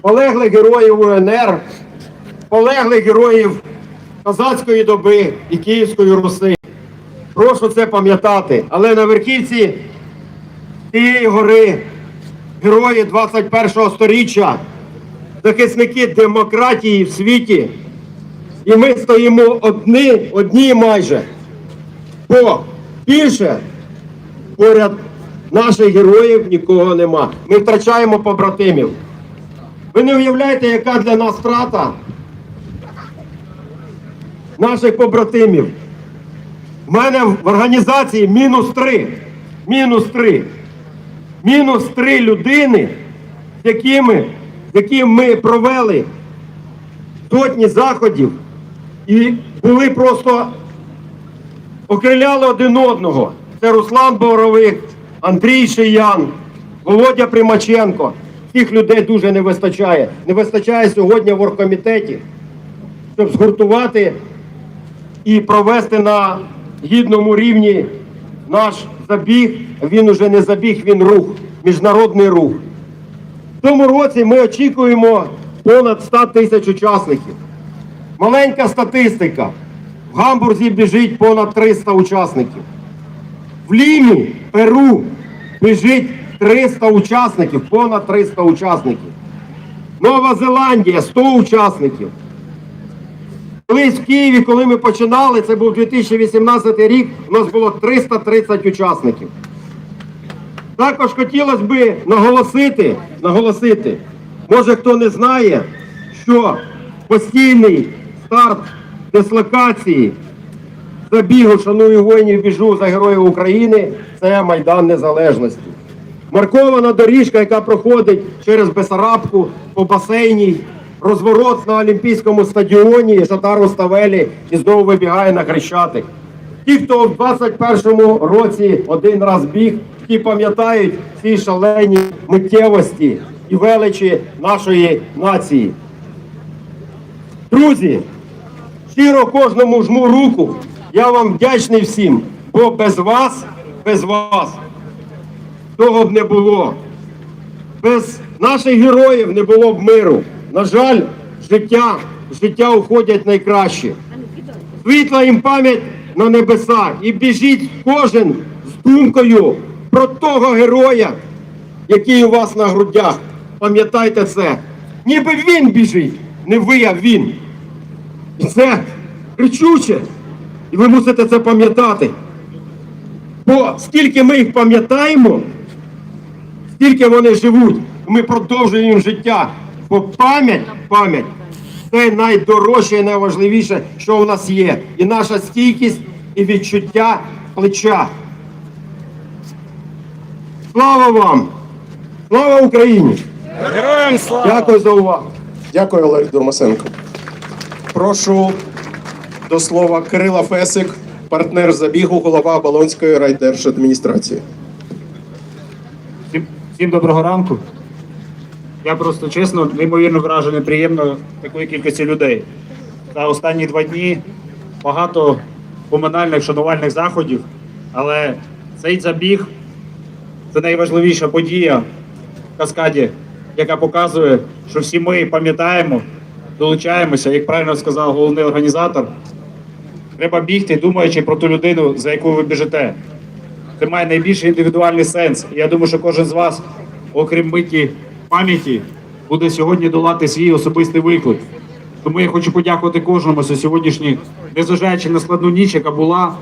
полеглих героїв УНР, полеглих героїв козацької доби і Київської Руси. Прошу це пам'ятати. Але на верхівці цієї гори герої 21-го сторіччя, захисники демократії в світі. І ми стоїмо одні, одні майже. Бо більше поряд наших героїв нікого нема. Ми втрачаємо побратимів. Ви не уявляєте, яка для нас втрата наших побратимів. У мене в організації мінус три. Мінус три. Мінус три людини, з якими, з якими ми провели сотні заходів і були просто окриляли один одного. Це Руслан Боровик, Андрій Шиян, Володя Примаченко. Цих людей дуже не вистачає. Не вистачає сьогодні в оргкомітеті, щоб згуртувати і провести на гідному рівні наш забіг. Він уже не забіг, він рух, міжнародний рух. В цьому році ми очікуємо понад 100 тисяч учасників. Маленька статистика. В Гамбурзі біжить понад 300 учасників. В Лімі, Перу, біжить 300 учасників, понад 300 учасників. Нова Зеландія 100 учасників. Колись в Києві, коли ми починали, це був 2018 рік, у нас було 330 учасників. Також хотілося б наголосити, наголосити, може хто не знає, що постійний старт дислокації забігу шаную воїнів біжу за героїв України це Майдан Незалежності. Маркована доріжка, яка проходить через Бесарабку по басейні, розворот на Олімпійському стадіоні, Шатару Ставелі і знову вибігає на Хрещатик. Ті, хто в 21-му році один раз біг, ті пам'ятають ці шалені миттєвості і величі нашої нації. Друзі, щиро кожному жму руку. Я вам вдячний всім, бо без вас, без вас того б не було. Без наших героїв не було б миру. На жаль, життя, життя уходять найкраще. Світла їм пам'ять на небеса. І біжіть кожен з думкою про того героя, який у вас на грудях. Пам'ятайте це. Ніби він біжить, не ви, а він. І це кричуче. І ви мусите це пам'ятати. Бо скільки ми їх пам'ятаємо, стільки вони живуть, ми продовжуємо їм життя. Бо пам'ять, пам'ять це найдорожче і найважливіше, що у нас є. І наша стійкість і відчуття плеча. Слава вам! Слава Україні! Героям слава! Дякую за увагу. Дякую, Олег Дурмасенко. Прошу до слова Кирила Фесик, партнер забігу, голова Оболонської райдержадміністрації. Всім, всім доброго ранку. Я просто чесно, неймовірно вражений, приємно такої кількості людей. За останні два дні багато поминальних шанувальних заходів, але цей забіг це найважливіша подія в каскаді, яка показує, що всі ми пам'ятаємо, долучаємося, як правильно сказав головний організатор. Треба бігти, думаючи про ту людину, за яку ви біжите. Це має найбільший індивідуальний сенс. І я думаю, що кожен з вас, окрім миті пам'яті, буде сьогодні долати свій особистий виклик. Тому я хочу подякувати кожному за сьогоднішній, незважаючи на складну ніч, яка була.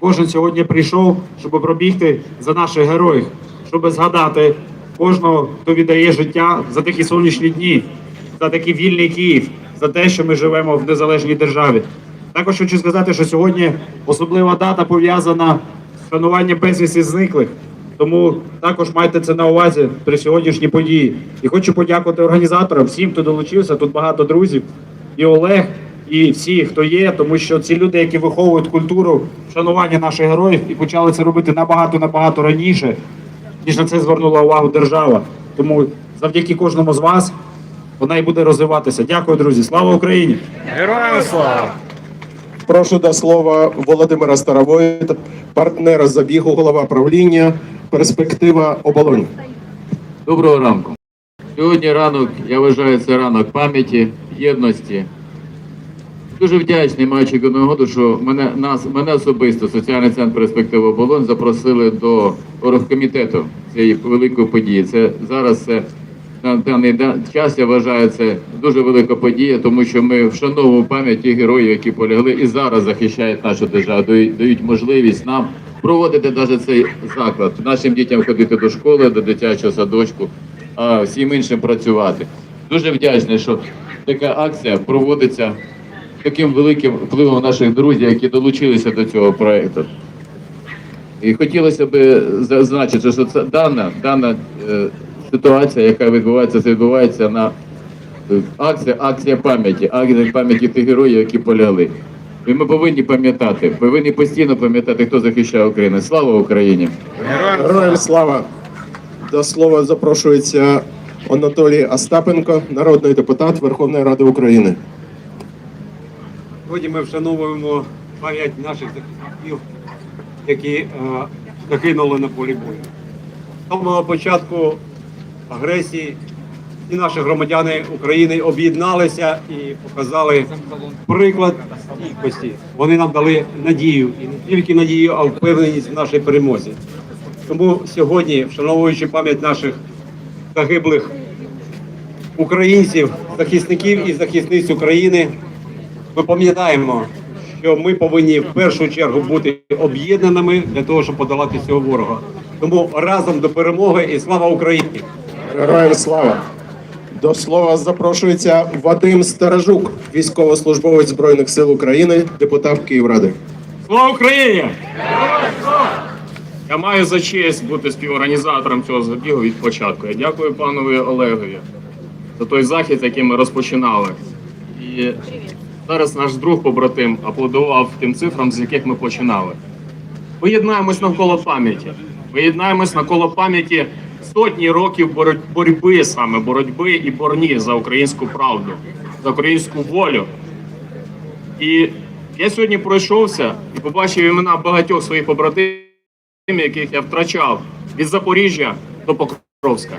Кожен сьогодні прийшов, щоб пробігти за наших героїв, щоб згадати кожного, хто віддає життя за такі сонячні дні, за такий вільний Київ, за те, що ми живемо в незалежній державі. Також хочу сказати, що сьогодні особлива дата пов'язана з шануванням безвісті зниклих. Тому також майте це на увазі при сьогоднішній події. І хочу подякувати організаторам, всім, хто долучився. Тут багато друзів, і Олег, і всі, хто є, тому що ці люди, які виховують культуру шанування наших героїв, і почали це робити набагато набагато раніше, ніж на це звернула увагу держава. Тому завдяки кожному з вас вона і буде розвиватися. Дякую, друзі. Слава Україні! Героям слава! Прошу до слова Володимира Старовоїта, партнера забігу, голова правління, перспектива оболонь. Доброго ранку. Сьогодні ранок, я вважаю, це ранок пам'яті, єдності. Дуже вдячний, маючи нагоду, що мене, нас, мене особисто, Соціальний центр перспектива оболонь запросили до оргкомітету цієї великої події. Це зараз це на даний да- час я вважаю це дуже велика подія, тому що ми вшановуємо пам'ять тих героїв, які полягли і зараз захищають нашу державу, дають можливість нам проводити навіть цей заклад, нашим дітям ходити до школи, до дитячого садочку, а всім іншим працювати. Дуже вдячний, що така акція проводиться таким великим впливом наших друзів, які долучилися до цього проекту. І хотілося б зазначити, що це дана, дана е, ситуація, яка відбувається, це відбувається на е, акція, акція пам'яті, акція пам'яті тих героїв, які полягли. І ми повинні пам'ятати, повинні постійно пам'ятати, хто захищає Україну. Слава Україні! Героям слава! До слова запрошується Анатолій Остапенко, народний депутат Верховної Ради України. Сьогодні ми вшановуємо пам'ять наших захисників, які е, загинули на полі бою. З самого початку агресії всі наші громадяни України об'єдналися і показали приклад стійкості. Вони нам дали надію і не тільки надію, а впевненість в нашій перемозі. Тому сьогодні, вшановуючи пам'ять наших загиблих українців, захисників і захисниць України, ми пам'ятаємо, що ми повинні в першу чергу бути об'єднаними для того, щоб подолати цього ворога. Тому разом до перемоги і слава Україні! Героям слава! До слова запрошується Вадим Сторожук, військовослужбовець Збройних сил України, депутат Київради. Слава Україні! Я маю за честь бути співорганізатором цього забігу від початку. Я дякую панові Олегові за той захід, який ми розпочинали. І зараз наш друг побратим аплодував тим цифрам, з яких ми починали. Ми єднаємось навколо пам'яті. Ми єднаємось навколо пам'яті сотні років бороть- боротьби саме боротьби і борні за українську правду, за українську волю. І я сьогодні пройшовся і побачив імена багатьох своїх побратимів, яких я втрачав від Запоріжжя до Покровська.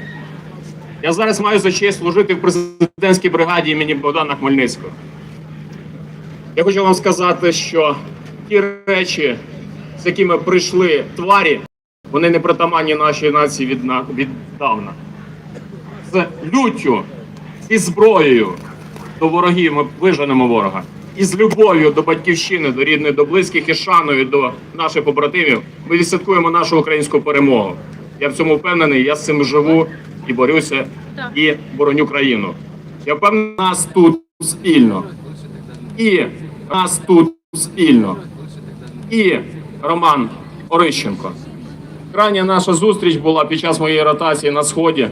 Я зараз маю за честь служити в президентській бригаді імені Богдана Хмельницького. Я хочу вам сказати, що ті речі, з якими прийшли тварі, вони не притаманні нашій нації відна- віддавна. З люттю і зброєю до ворогів ми виженемо ворога. І з любов'ю до батьківщини, до рідних, до близьких і шаною до наших побратимів ми відсвяткуємо нашу українську перемогу. Я в цьому впевнений, я з цим живу і борюся, і бороню країну. Я впевнений, нас тут спільно. І нас тут спільно. І Роман Орищенко. Крайня наша зустріч була під час моєї ротації на сході.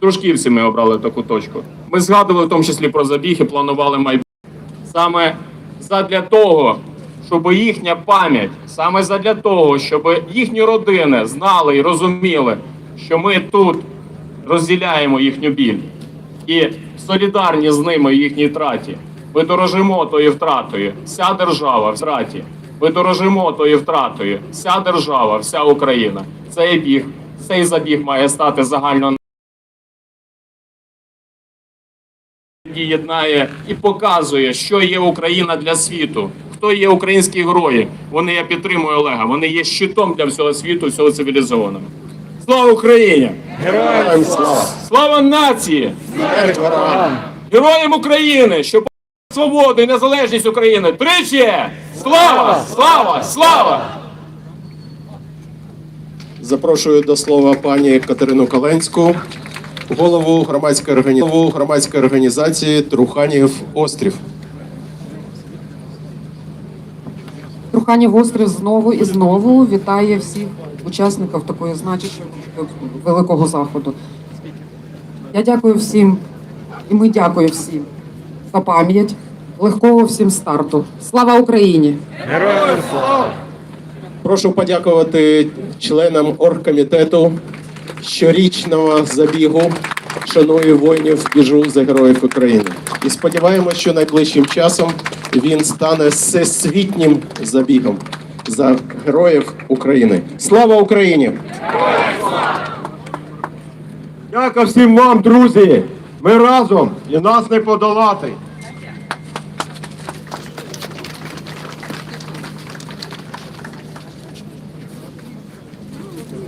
Дружківці ми обрали таку точку. Ми згадували в тому числі про забіг і планували майбутнє. Саме задля того, щоб їхня пам'ять, саме задля того, щоб їхні родини знали і розуміли, що ми тут розділяємо їхню біль і солідарні з ними їхній втраті. Ми дорожимо тою втратою, вся держава втраті. Ми дорожимо тою втратою, вся держава, вся Україна. Цей біг, цей забіг має стати загально який єднає і показує, що є Україна для світу. Хто є українські герої? Вони я підтримую Олега. Вони є щитом для всього світу, всього цивілізованого. Слава Україні! Героям слава! Слава нації! Героям України! Що свободу і незалежність України! Тричі! Слава! Слава! Слава! Запрошую до слова пані Катерину Каленську, голову громадської організації, голову громадської організації Труханів Острів. Труханів острів знову і знову вітає всіх учасників такої значущої великого заходу. Я дякую всім, і ми дякую всім за пам'ять, легкого всім старту. Слава Україні! Героям слава! Прошу подякувати членам оргкомітету щорічного забігу Шаную воїнів біжу за героїв України. І сподіваємося, що найближчим часом він стане всесвітнім забігом за героїв України. Слава Україні! Дяка всім вам, друзі. Ми разом і нас не подолати.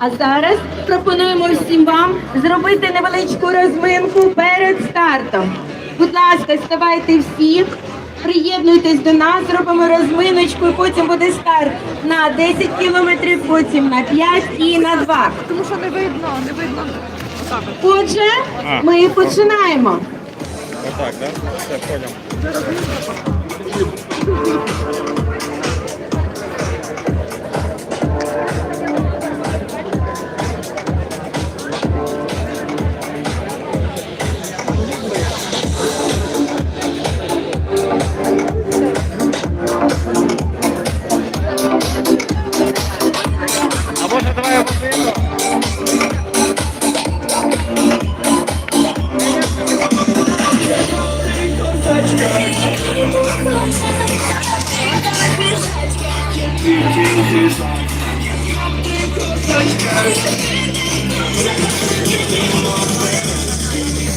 А зараз пропонуємо всім вам зробити невеличку розминку перед стартом. Будь ласка, ставайте всі, приєднуйтесь до нас, зробимо розминочку, і потім буде старт на 10 кілометрів, потім на 5 і на 2. Тому що не видно, не видно. Отже, ми починаємо.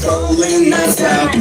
Going outside.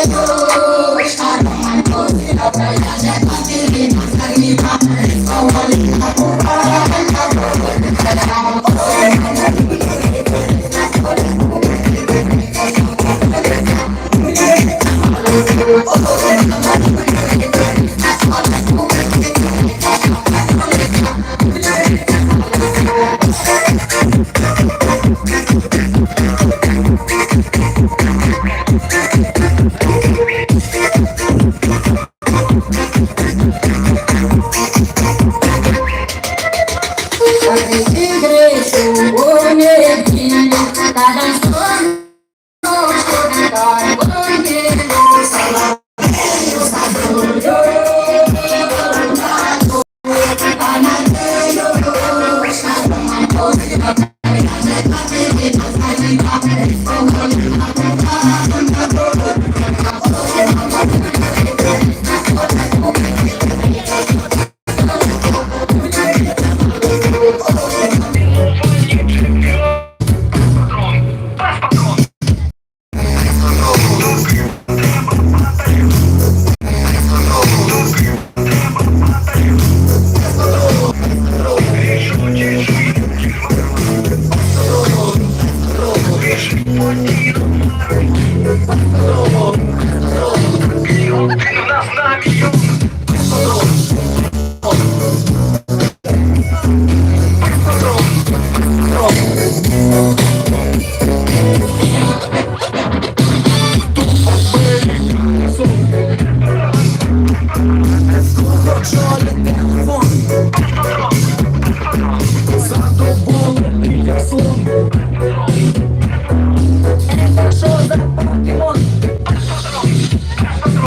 I go. на знак